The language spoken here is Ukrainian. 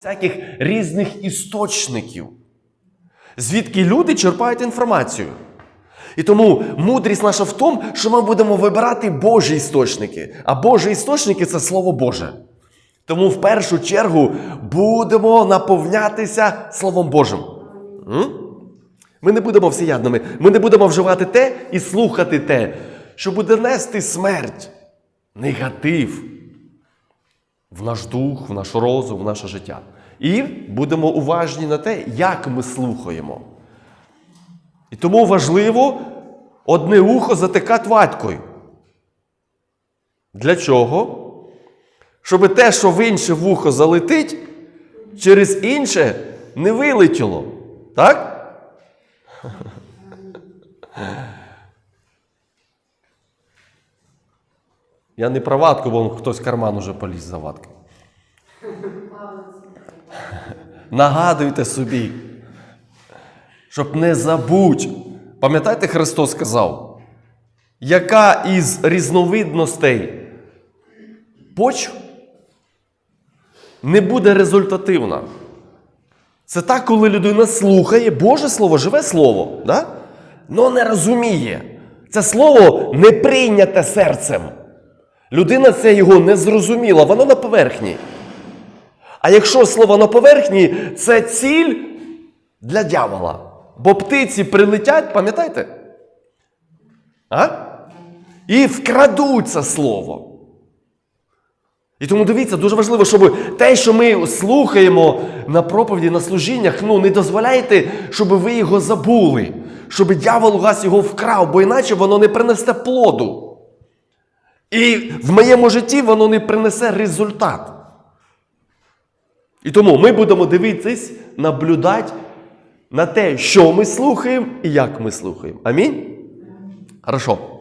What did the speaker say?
всяких різних істочників, звідки люди черпають інформацію. І тому мудрість наша в тому, що ми будемо вибирати Божі істочники. А Божі істочники це Слово Боже. Тому в першу чергу будемо наповнятися Словом Божим. Ми не будемо всеядними. Ми не будемо вживати те і слухати те, що буде нести смерть, негатив в наш дух, в наш розум, в наше життя. І будемо уважні на те, як ми слухаємо. І тому важливо одне ухо затикати ватькою. Для чого? Щоб те, що в інше вухо залетить, через інше не вилетіло. Так? Я не про ватку, бо хтось в карман уже поліз за ваткою. Нагадуйте собі, щоб не забудь. Пам'ятаєте, Христос сказав, яка із різновидностей почв не буде результативна? Це так, коли людина слухає Боже Слово, живе Слово, да? но не розуміє. Це слово не прийняте серцем. Людина це його не зрозуміла, воно на поверхні. А якщо слово на поверхні, це ціль для дьявола. Бо птиці прилетять, пам'ятаєте? А? І вкрадуть це слово. І тому дивіться, дуже важливо, щоб те, що ми слухаємо на проповіді, на служіннях, ну не дозволяйте, щоб ви його забули, щоб дьявол у вас його вкрав, бо іначе воно не принесе плоду. І в моєму житті воно не принесе результат. І тому ми будемо дивитись, наблюдати на те, що ми слухаємо і як ми слухаємо. Амінь? Хорошо.